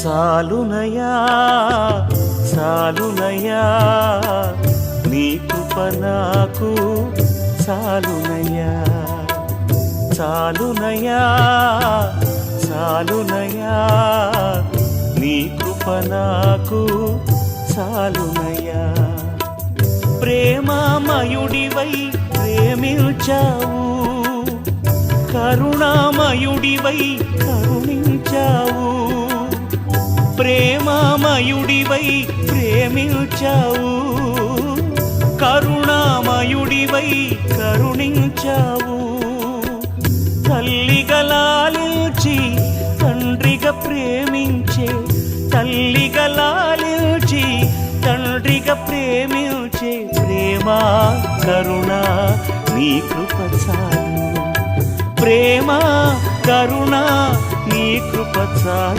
చాలునయా చాలునయా నీ కృప నాకు చాలునయా చాలునయా చాలునయా నీ కృప నాకు చాలునయా. ప్రేమామయుడివై ప్రేమించావు కరుణామయుడివై కరుణి ప్రేమమయుడివై ప్రేమించావు. కరుణామయుడివై కరుణించావు. తల్లిగా లాలించి తండ్రిగా ప్రేమించే తల్లిగా లాలించి తండ్రిగా ప్రేమించే ప్రేమ కరుణ నీ కృప చాలు. ప్రేమ కరుణ నీ కృప చాలు.